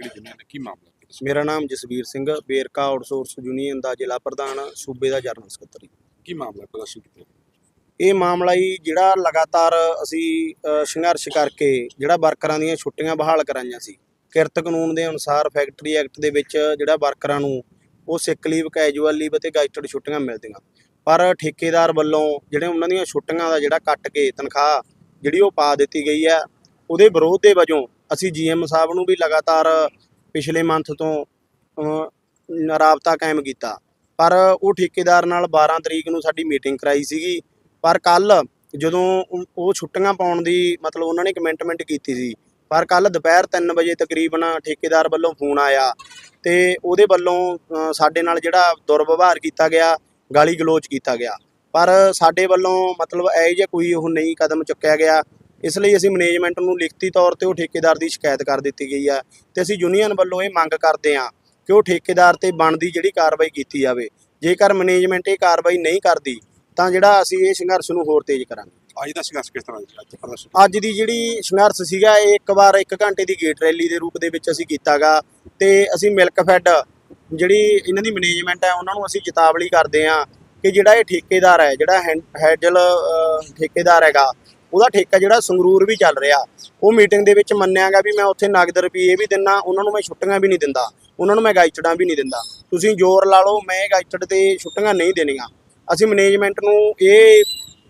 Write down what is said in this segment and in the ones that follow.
ਕਿਹੜੀ ਯੂਨੀਅਨ ਹੈ ਕੀ ਮਾਮਲਾ ਹੈ। ਮੇਰਾ ਨਾਮ ਜਸਵੀਰ ਸਿੰਘ ਬੇਰਕਾ ਆਊਟਸੋਰਸ ਯੂਨੀਅਨ ਦਾ ਜ਼ਿਲ੍ਹਾ ਪ੍ਰਧਾਨ ਸੂਬੇ ਦਾ ਜਨਰਲ ਸਕੱਤਰ ਜੀ। ਕੀ ਮਾਮਲਾ ਹੈ ਪ੍ਰਦਰਸ਼ਨ ਕੀਤਾ ਇਹ ਮਾਮਲਾ ਹੀ ਜਿਹੜਾ ਲਗਾਤਾਰ ਅਸੀਂ ਅ, ਸੰਘਰਸ਼ ਕਰਕੇ ਜਿਹੜਾ ਵਰਕਰਾਂ ਦੀਆਂ ਛੁੱਟੀਆਂ ਬਹਾਲ ਕਰਾਈਆਂ ਸੀ ਕਿਰਤ ਕਾਨੂੰਨ ਦੇ ਅਨੁਸਾਰ ਫੈਕਟਰੀ ਐਕਟ ਦੇ ਵਿੱਚ ਜਿਹੜਾ ਵਰਕਰਾਂ ਨੂੰ ਉਹ ਸਿਕ ਲੀਵ ਕੈਜੂਅਲ ਲੀਵ ਅਤੇ ਗਾਈਟਡ ਛੁੱਟੀਆਂ ਮਿਲਦੀਆਂ ਪਰ ਠੇਕੇਦਾਰ ਵੱਲੋਂ ਜਿਹੜੇ ਉਹਨਾਂ ਦੀਆਂ ਛੁੱਟੀਆਂ ਦਾ ਜਿਹੜਾ ਕੱਟ ਕੇ ਤਨਖਾਹ ਜਿਹੜੀ ਉਹ ਪਾ ਦਿੱਤੀ ਗਈ ਹੈ ਉਹਦੇ ਵਿਰੋਧ ਦੇ ਵਜੋਂ ਅਸੀਂ ਜੀਐਮ ਸਾਹਿਬ ਨੂੰ ਵੀ ਲਗਾਤਾਰ ਪਿਛਲੇ ਮੰਥ ਤੋਂ ਰਾਬਤਾ ਕਾਇਮ ਕੀਤਾ। ਪਰ ਉਹ ਠੇਕੇਦਾਰ ਨਾਲ 12 ਤਰੀਕ ਨੂੰ ਸਾਡੀ ਮੀਟਿੰਗ ਕਰਾਈ ਸੀਗੀ। ਪਰ ਕੱਲ ਜਦੋਂ ਉਹ- ਛੁੱਟੀਆਂ ਪਾਉਣ ਦੀ ਮਤਲਬ ਉਹਨਾਂ ਨੇ ਕਮਿਟਮੈਂਟ ਕੀਤੀ ਸੀ, ਪਰ ਕੱਲ ਦੁਪਹਿਰ 3 ਵਜੇ ਤਕਰੀਬਨ ਠੇਕੇਦਾਰ ਵੱਲੋਂ ਫੋਨ ਆਇਆ ਤੇ ਉਹਦੇ ਵੱਲੋਂ ਸਾਡੇ ਨਾਲ ਜਿਹੜਾ ਦੁਰਵਿਵਹਾਰ ਕੀਤਾ ਗਿਆ ਗਾਲੀ ਗਲੋਚ ਕੀਤਾ ਗਿਆ। ਪਰ ਸਾਡੇ ਵੱਲੋਂ ਮਤਲਬ ਇਹ ਜਿਹਾ ਕੋਈ ਉਹ ਨਹੀਂ ਕਦਮ ਚੁੱਕਿਆ ਗਿਆ। ਇਸ ਲਈ ਅਸੀਂ ਮੈਨੇਜਮੈਂਟ ਨੂੰ ਲਿਖਤੀ ਤੌਰ ਤੇ ਉਹ ਠੇਕੇਦਾਰ ਦੀ ਸ਼ਿਕਾਇਤ ਕਰ ਦਿੱਤੀ ਗਈ ਹੈ ਤੇ ਅਸੀਂ ਯੂਨੀਅਨ ਵੱਲੋਂ ਇਹ ਮੰਗ ਕਰਦੇ ਹਾਂ ਕਿ ਉਹ ਠੇਕੇਦਾਰ ਤੇ ਬਣਦੀ ਜਿਹੜੀ ਕਾਰਵਾਈ ਕੀਤੀ ਜਾਵੇ। ਜੇਕਰ ਮੈਨੇਜਮੈਂਟ ਇਹ ਕਾਰਵਾਈ ਨਹੀਂ ਕਰਦੀ ਤਾਂ ਜਿਹੜਾ ਅਸੀਂ ਇਹ ਸੰਘਰਸ਼ ਨੂੰ ਹੋਰ ਤੇਜ਼ ਕਰਾਂਗੇ। ਅੱਜ ਦਾ ਸੰਘਰਸ਼ ਕਿਸ ਤਰ੍ਹਾਂ ਦਾ ਅੱਜ ਦੀ ਜਿਹੜੀ ਸੰਘਰਸ਼ ਸੀਗਾ ਇਹ ਇੱਕ ਵਾਰ 1 ਘੰਟੇ ਦੀ ਗੇਟ ਰੈਲੀ ਦੇ ਰੂਪ ਦੇ ਵਿੱਚ ਅਸੀਂ ਕੀਤਾਗਾ ਤੇ ਅਸੀਂ ਮਿਲਕ ਫੈਡ ਜਿਹੜੀ ਇਹਨਾਂ ਦੀ ਮੈਨੇਜਮੈਂਟ ਹੈ ਉਹਨਾਂ ਨੂੰ ਅਸੀਂ ਚੇਤਾਵਨੀ ਕਰਦੇ ਹਾਂ ਕਿ ਜਿਹੜਾ ਇਹ ਠੇਕੇਦਾਰ ਹੈ ਜਿਹੜਾ ਹੈਂ- ਹੈਡਲ ਅਹ, ਠੇਕੇਦਾਰ ਹੈਗਾ ਉਹਦਾ ਠੇਕਾ ਜਿਹੜਾ ਸੰਗਰੂਰ ਵੀ ਚੱਲ ਰਿਹਾ। ਉਹ ਮੀਟਿੰਗ ਦੇ ਵਿੱਚ ਮੰਨਿਆਗਾ ਵੀ ਮੈਂ ਉੱਥੇ ਨਗਦ ਰੁਪਏ ਵੀ ਦਿੰਨਾ, ਉਹਨਾਂ ਨੂੰ ਮੈਂ ਛੁੱਟੀਆਂ ਵੀ ਨਹੀਂ ਦਿੰਦਾ, ਉਹਨਾਂ ਨੂੰ ਮੈਂ ਗਾਈਚੜਾਂ ਵੀ ਨਹੀਂ ਦਿੰਦਾ। ਤੁਸੀਂ ਜ਼ੋਰ ਲਾ ਲਓ, ਮੈਂ ਗਾਈਚੜ ਤੇ ਛੁੱਟੀਆਂ ਨਹੀਂ ਦੇਣੀਆਂ। ਅਸੀਂ ਮੈਨੇਜਮੈਂਟ ਨੂੰ ਇਹ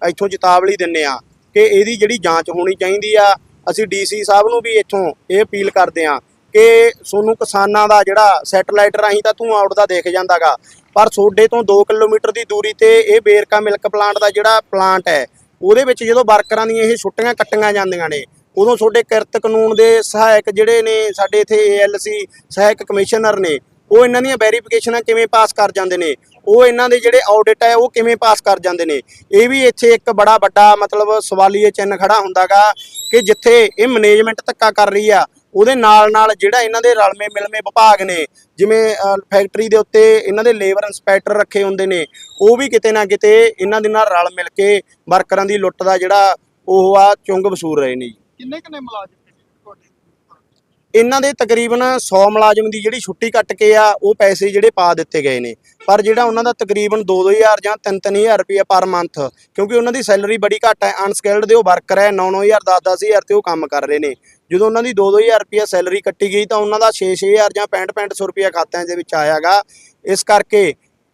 ਇੱਥੋਂ ਚੇਤਾਵਨੀ ਦਿੰਨੇ ਆ ਕਿ ਇਹਦੀ ਜਿਹੜੀ ਜਾਂਚ ਹੋਣੀ ਚਾਹੀਦੀ ਆ, ਅਸੀਂ ਡੀਸੀ ਸਾਹਿਬ ਨੂੰ ਵੀ ਇੱਥੋਂ ਇਹ ਅਪੀਲ ਕਰਦੇ ਆ ਕਿ ਸੋਨੂੰ ਕਿਸਾਨਾਂ ਦਾ ਜਿਹੜਾ ਸੈਟਲਾਈਟ ਰਾਹੀਂ ਤਾਂ ਤੂੰ ਆਊਟ ਦਾ ਦੇਖ ਜਾਂਦਾਗਾ, ਪਰ ਸੋਡੇ ਤੋਂ 2 ਕਿਲੋਮੀਟਰ ਦੀ ਦੂਰੀ ਤੇ ਇਹ ਬੇਰਕਾ ਮਿਲਕ ਪਲਾਂਟ ਦਾ ਜਿਹੜਾ ਪਲਾਂਟ ਹੈ ਉਹਦੇ ਵਿੱਚ ਜਦੋਂ ਵਰਕਰਾਂ ਦੀਆਂ ਇਹ ਛੁੱਟੀਆਂ ਕੱਟੀਆਂ ਜਾਂਦੀਆਂ ਨੇ, ਉਦੋਂ ਤੁਹਾਡੇ ਕਿਰਤ ਕਾਨੂੰਨ ਦੇ ਸਹਾਇਕ ਜਿਹੜੇ ਨੇ ਸਾਡੇ ਇੱਥੇ ਏਐਲਸੀ ਸਹਾਇਕ ਕਮਿਸ਼ਨਰ ਨੇ, ਉਹ ਇਹਨਾਂ ਦੀਆਂ ਵੈਰੀਫਿਕੇਸ਼ਨਾਂ ਕਿਵੇਂ ਪਾਸ ਕਰ ਜਾਂਦੇ ਨੇ? ਉਹ ਇਹਨਾਂ ਦੇ ਜਿਹੜੇ ਆਡਿਟ ਹੈ, ਉਹ ਕਿਵੇਂ ਪਾਸ ਕਰ ਜਾਂਦੇ ਨੇ? ਇਹ ਵੀ ਇੱਥੇ ਇੱਕ ਬੜਾ ਵੱਡਾ ਮਤਲਬ ਸਵਾਲੀਏ ਚਿੰਨ੍ਹ ਖੜਾ ਹੁੰਦਾਗਾ ਕਿ ਜਿੱਥੇ ਇਹ ਮੈਨੇਜਮੈਂਟ ਧੱਕਾ ਕਰ ਰਹੀ ਆ ਉਹਦੇ ਨਾਲ ਨਾਲ ਜਿਹੜਾ ਇਹਨਾਂ ਦੇ ਰਲਵੇਂ ਮਿਲਵੇਂ ਵਿਭਾਗ ਨੇ, ਜਿਵੇਂ ਫੈਕਟਰੀ ਦੇ ਉੱਤੇ ਇਹਨਾਂ ਦੇ ਲੇਬਰ ਇੰਸਪੈਕਟਰ ਰੱਖੇ ਹੁੰਦੇ ਨੇ, ਉਹ ਵੀ ਕਿਤੇ ਨਾ ਕਿਤੇ ਇਹਨਾਂ ਦੇ ਨਾਲ ਰਲ ਮਿਲ ਕੇ ਵਰਕਰਾਂ ਦੀ ਲੁੱਟ ਦਾ ਜਿਹੜਾ ਉਹ ਆ ਚੁੰਗ ਵਸੂਲ ਰਹੇ ਨੇ ਜੀ। ਕਿੰਨੇ ਕਿੰਨੇ ਮੁਲਾਜ਼ਮ? ਇਹਨਾਂ ਦੇ ਤਕਰੀਬਨ 100 ਮੁਲਾਜ਼ਮ ਦੀ ਜਿਹੜੀ ਛੁੱਟੀ ਕੱਟ ਕੇ ਆ, ਉਹ ਪੈਸੇ ਜਿਹੜੇ ਪਾ ਦਿੱਤੇ ਗਏ ਨੇ। ਪਰ ਜਿਹੜਾ ਉਹਨਾਂ ਦਾ ਤਕਰੀਬਨ 2-2000 ਜਾਂ 3-3000 ਰੁਪਏ ਪਰ ਮੰਥ ਕਿਉਂਕਿ ਉਹਨਾਂ ਦੀ ਸੈਲਰੀ ਬੜੀ ਘੱਟ ਹੈ, ਅਨਸਕਿਲਡ ਦੇ ਉਹ ਵਰਕਰ ਹੈ 9-9000 10-10000 ਤੇ ਉਹ ਕੰਮ ਕਰ ਰਹੇ ਨੇ। ਜਦੋਂ ਉਹਨਾਂ ਦੀ 2-2000 ਰੁਪਏ ਸੈਲਰੀ ਕੱਟੀ ਗਈ, ਤਾਂ ਉਹਨਾਂ ਦਾ 6-6000 ਜਾਂ 65-6500 ਰੁਪਏ ਖਾਤਿਆਂ ਦੇ ਵਿੱਚ ਆਇਆਗਾ। ਇਸ ਕਰਕੇ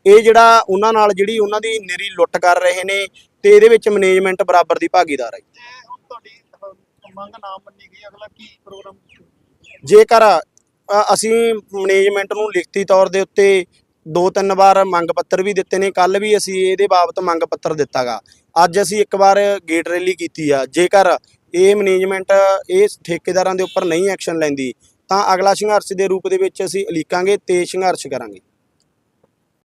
ਇਹ ਜਿਹੜਾ ਉਹਨਾਂ ਨਾਲ ਜਿਹੜੀ ਉਹਨਾਂ ਦੀ ਨਿਰੀ ਲੁੱਟ ਕਰ ਰਹੇ ਨੇ, ਤੇ ਇਹਦੇ ਵਿੱਚ ਮੈਨੇਜਮੈਂਟ ਬਰਾਬਰ ਦੀ ਭਾਗੀਦਾਰ ਹੈ। ਤੁਹਾਡੀ ਮੰਗ ਨਾ ਮੰਨੀ ਗਈ, ਅਗਲਾ ਕੀ ਪ੍ਰੋਗਰਾਮ ਜੇਕਰ ਅਸੀਂ ਮੈਨੇਜਮੈਂਟ ਨੂੰ ਲਿਖਤੀ ਤੌਰ ਦੇ ਉੱਤੇ ਦੋ ਤਿੰਨ ਵਾਰ ਮੰਗ ਪੱਤਰ ਵੀ ਦਿੱਤੇ ਨੇ ਕੱਲ ਵੀ ਅਸੀਂ ਇਹਦੇ ਬਾਬਤ ਮੰਗ ਪੱਤਰ ਦਿੱਤਾਗਾ। ਅੱਜ ਅਸੀਂ ਇੱਕ ਵਾਰ ਗੇਟ ਰੈਲੀ ਕੀਤੀ ਆ। ਜੇਕਰ ਇਹ ਮੈਨੇਜਮੈਂਟ ਇਹ ਠੇਕੇਦਾਰਾਂ ਦੇ ਉੱਪਰ ਨਹੀਂ ਐਕਸ਼ਨ ਲੈਂਦੀ, ਤਾਂ ਅਗਲਾ ਸੰਘਰਸ਼ ਦੇ ਰੂਪ ਦੇ ਵਿੱਚ ਅਸੀਂ ਉਲੀਕਾਂਗੇ ਤੇ ਸੰਘਰਸ਼ ਕਰਾਂਗੇ।